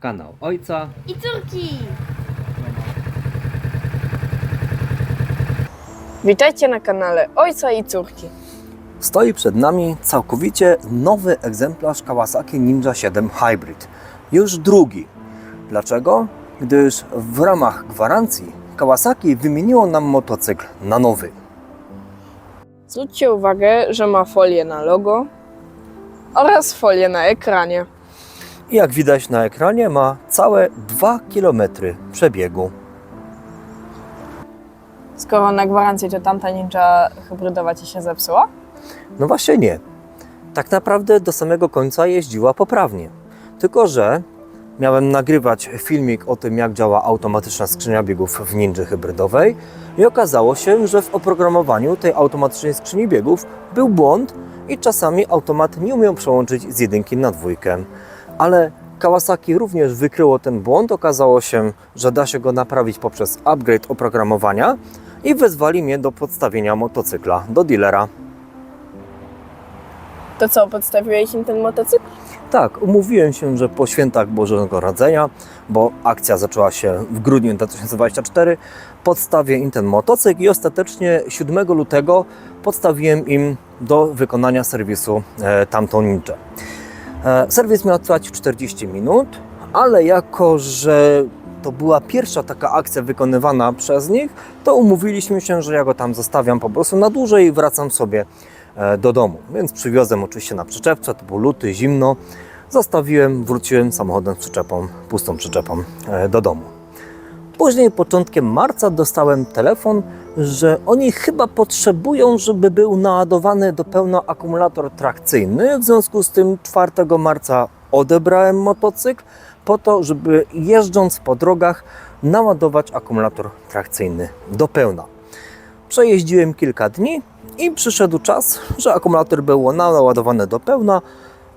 kanał ojca. I córki! Witajcie na kanale Ojca i Córki. Stoi przed nami całkowicie nowy egzemplarz Kawasaki Ninja 7 Hybrid. Już drugi. Dlaczego? Gdyż w ramach gwarancji Kawasaki wymieniło nam motocykl na nowy. Zwróćcie uwagę, że ma folię na logo oraz folię na ekranie. I jak widać na ekranie ma całe 2 km przebiegu. Skoro na gwarancję to tamta ninja hybrydowa ci się zepsuła? No właśnie nie. Tak naprawdę do samego końca jeździła poprawnie. Tylko, że miałem nagrywać filmik o tym, jak działa automatyczna skrzynia biegów w ninja hybrydowej i okazało się, że w oprogramowaniu tej automatycznej skrzyni biegów był błąd i czasami automat nie umiał przełączyć z jedynki na dwójkę. Ale Kawasaki również wykryło ten błąd. Okazało się, że da się go naprawić poprzez upgrade oprogramowania i wezwali mnie do podstawienia motocykla do dealera. To co, podstawiłeś im ten motocykl? Tak, umówiłem się, że po świętach Bożego Narodzenia, bo akcja zaczęła się w grudniu 2024, podstawię im ten motocykl i ostatecznie 7 lutego podstawiłem im do wykonania serwisu e, tamtą ninja. E, serwis miał trwać 40 minut, ale jako, że to była pierwsza taka akcja wykonywana przez nich, to umówiliśmy się, że ja go tam zostawiam po prostu na dłużej i wracam sobie e, do domu. Więc przywiozłem oczywiście na przyczepce, to był luty, zimno. Zostawiłem, wróciłem samochodem z przyczepą, pustą przyczepą e, do domu. Później, początkiem marca, dostałem telefon, że oni chyba potrzebują, żeby był naładowany do pełna akumulator trakcyjny. W związku z tym 4 marca odebrałem motocykl po to, żeby jeżdżąc po drogach naładować akumulator trakcyjny do pełna. Przejeździłem kilka dni i przyszedł czas, że akumulator był naładowany do pełna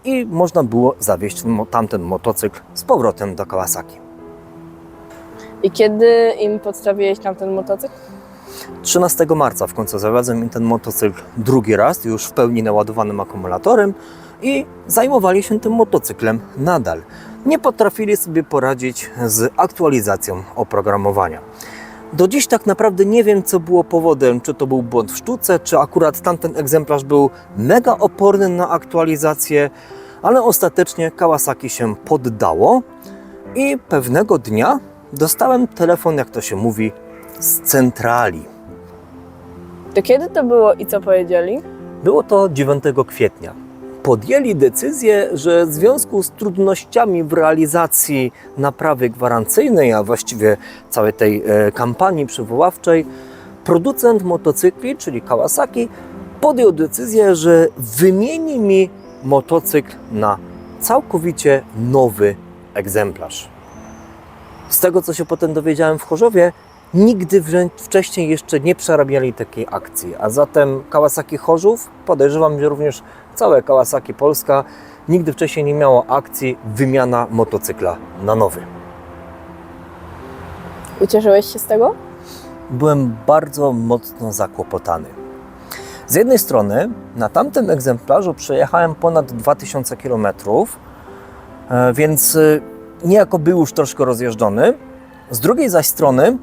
i można było zawieźć tamten motocykl z powrotem do Kawasaki. I kiedy im podstawiłeś tamten motocykl? 13 marca w końcu zawiozłem im ten motocykl drugi raz, już w pełni naładowanym akumulatorem i zajmowali się tym motocyklem nadal. Nie potrafili sobie poradzić z aktualizacją oprogramowania. Do dziś tak naprawdę nie wiem, co było powodem, czy to był błąd w sztuce, czy akurat tamten egzemplarz był mega oporny na aktualizację, ale ostatecznie Kawasaki się poddało i pewnego dnia dostałem telefon, jak to się mówi, z centrali. To kiedy to było i co powiedzieli? Było to 9 kwietnia. Podjęli decyzję, że w związku z trudnościami w realizacji naprawy gwarancyjnej, a właściwie całej tej e, kampanii przywoławczej, producent motocykli, czyli Kawasaki, podjął decyzję, że wymieni mi motocykl na całkowicie nowy egzemplarz. Z tego, co się potem dowiedziałem w Chorzowie, nigdy wcześniej jeszcze nie przerabiali takiej akcji. A zatem Kawasaki Chorzów, podejrzewam, że również całe Kawasaki Polska, nigdy wcześniej nie miało akcji wymiana motocykla na nowy. Ucieszyłeś się z tego? Byłem bardzo mocno zakłopotany. Z jednej strony na tamtym egzemplarzu przejechałem ponad 2000 km, e, więc e, niejako był już troszkę rozjeżdżony. Z drugiej zaś strony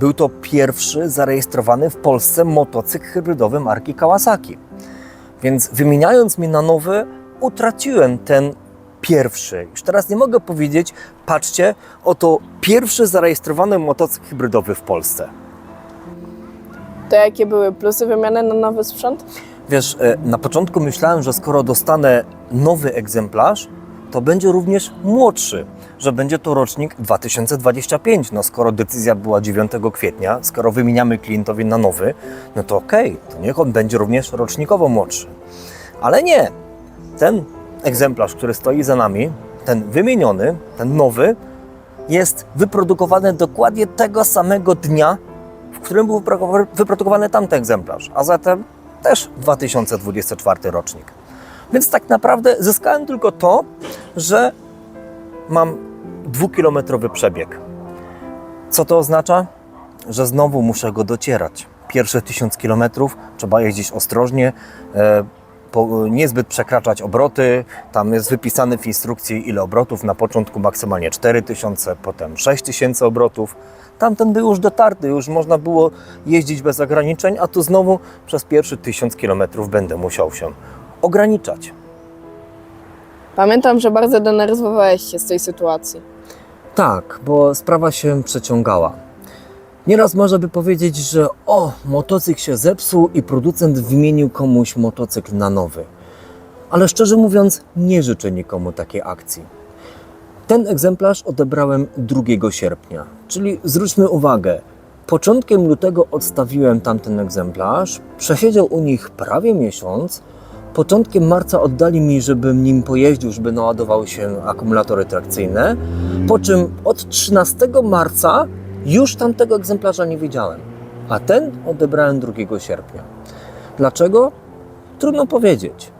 był to pierwszy zarejestrowany w Polsce motocykl hybrydowy marki Kawasaki. Więc wymieniając mi na nowy, utraciłem ten pierwszy. Już teraz nie mogę powiedzieć, patrzcie, oto pierwszy zarejestrowany motocykl hybrydowy w Polsce. To jakie były plusy wymiany na nowy sprzęt? Wiesz, e, na początku myślałem, że skoro dostanę nowy egzemplarz, to będzie również młodszy, że będzie to rocznik 2025. No skoro decyzja była 9 kwietnia, skoro wymieniamy klientowi na nowy, no to okej, to niech on będzie również rocznikowo młodszy. Ale nie. Ten egzemplarz, który stoi za nami, ten wymieniony, ten nowy, jest wyprodukowany dokładnie tego samego dnia, w którym był wypro- wyprodukowany tamten egzemplarz, a zatem też 2024 rocznik. Więc tak naprawdę zyskałem tylko to, że mam dwukilometrowy przebieg. Co to oznacza? Że znowu muszę go docierać. Pierwsze 1000 kilometrów trzeba jeździć ostrożnie. E, po, niezbyt przekraczać obroty. Tam jest wypisane w instrukcji ile obrotów. Na początku maksymalnie 4000, potem 6000 obrotów. Tamten był już dotarty, już można było jeździć bez ograniczeń, a tu znowu przez pierwszy 1000 km będę musiał się ograniczać. Pamiętam, że bardzo denerwowałeś się z tej sytuacji. Tak, bo sprawa się przeciągała. Nieraz można by powiedzieć, że o, motocykl się zepsuł i producent wymienił komuś motocykl na nowy. Ale szczerze mówiąc, nie życzę nikomu takiej akcji. Ten egzemplarz odebrałem 2 sierpnia, czyli zwróćmy uwagę, początkiem lutego odstawiłem tamten egzemplarz, przesiedział u nich prawie miesiąc, początkiem marca oddali mi, żebym nim pojeździł, żeby naładowały się akumulatory trakcyjne, po czym od 13 marca już tamtego egzemplarza nie widziałem, a ten odebrałem 2 sierpnia. Dlaczego? Trudno powiedzieć.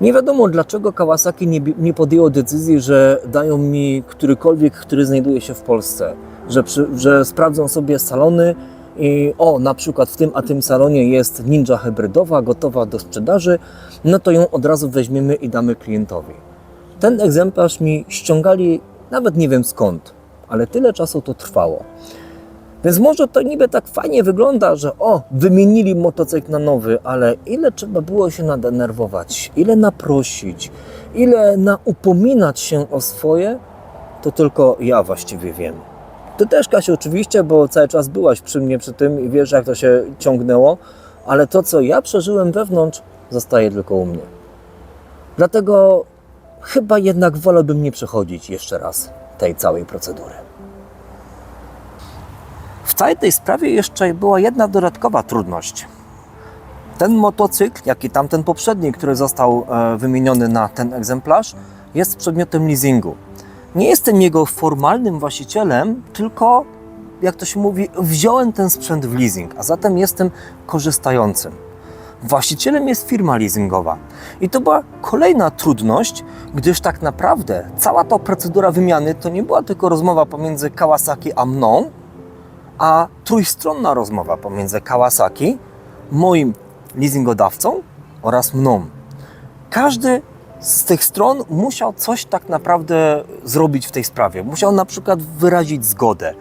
Nie wiadomo, dlaczego Kawasaki nie, nie podjęło decyzji, że dają mi którykolwiek, który znajduje się w Polsce, że, przy, że sprawdzą sobie salony i o, na przykład w tym a tym salonie jest Ninja hybrydowa, gotowa do sprzedaży, no to ją od razu weźmiemy i damy klientowi. Ten egzemplarz mi ściągali nawet nie wiem skąd, ale tyle czasu to trwało. Więc może to niby tak fajnie wygląda, że o, wymienili motocykl na nowy, ale ile trzeba było się nadenerwować, ile naprosić, ile naupominać się o swoje, to tylko ja właściwie wiem. Ty też, Kasiu, oczywiście, bo cały czas byłaś przy mnie przy tym i wiesz, jak to się ciągnęło, ale to, co ja przeżyłem wewnątrz, zostaje tylko u mnie. Dlatego chyba jednak wolałbym nie przechodzić jeszcze raz tej całej procedury. W całej tej sprawie jeszcze była jedna dodatkowa trudność. Ten motocykl, jak i tamten poprzedni, który został e, wymieniony na ten egzemplarz, jest przedmiotem leasingu. Nie jestem jego formalnym właścicielem, tylko, jak to się mówi, wziąłem ten sprzęt w leasing, a zatem jestem korzystającym. Właścicielem jest firma leasingowa. I to była kolejna trudność, gdyż tak naprawdę cała ta procedura wymiany to nie była tylko rozmowa pomiędzy Kawasaki a mną, a trójstronna rozmowa pomiędzy Kawasaki, moim leasingodawcą oraz mną. Każdy z tych stron musiał coś tak naprawdę zrobić w tej sprawie. Musiał na przykład wyrazić zgodę.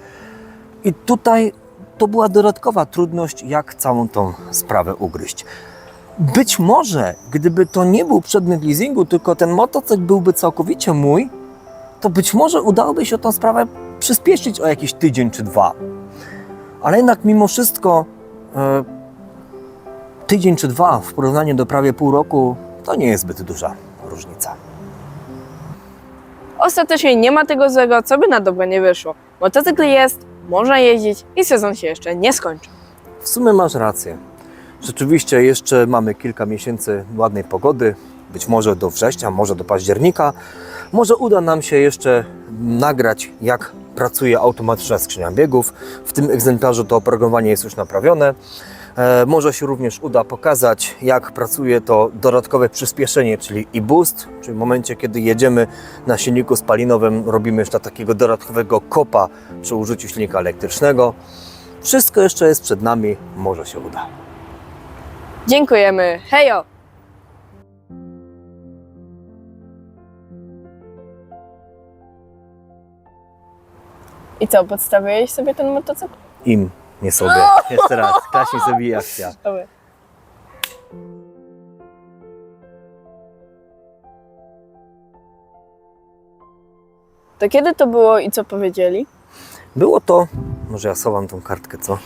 I tutaj to była dodatkowa trudność, jak całą tą sprawę ugryźć. Być może, gdyby to nie był przedmiot leasingu, tylko ten motocykl byłby całkowicie mój, to być może udałoby się tą sprawę przyspieszyć o jakiś tydzień czy dwa. Ale jednak mimo wszystko e, tydzień czy dwa w porównaniu do prawie pół roku to nie jest zbyt duża różnica. Ostatecznie nie ma tego złego, co by na dobre nie wyszło. Motocykl jest, można jeździć i sezon się jeszcze nie skończy. W sumie masz rację. Rzeczywiście jeszcze mamy kilka miesięcy ładnej pogody, być może do września, może do października. Może uda nam się jeszcze nagrać, jak pracuje automatyczna skrzynia biegów. W tym egzemplarzu to oprogramowanie jest już naprawione. E, może się również uda pokazać, jak pracuje to dodatkowe przyspieszenie, czyli e-boost, czyli w momencie, kiedy jedziemy na silniku spalinowym, robimy jeszcze takiego dodatkowego kopa przy użyciu silnika elektrycznego. Wszystko jeszcze jest przed nami, może się uda. Dziękujemy. Hejo! I co, podstawiłeś sobie ten motocykl? Im, nie sobie. Jeszcze raz, klaśnij sobie i akcja. Dobra. To kiedy to było i co powiedzieli? Było to, może ja schowam tą kartkę, co?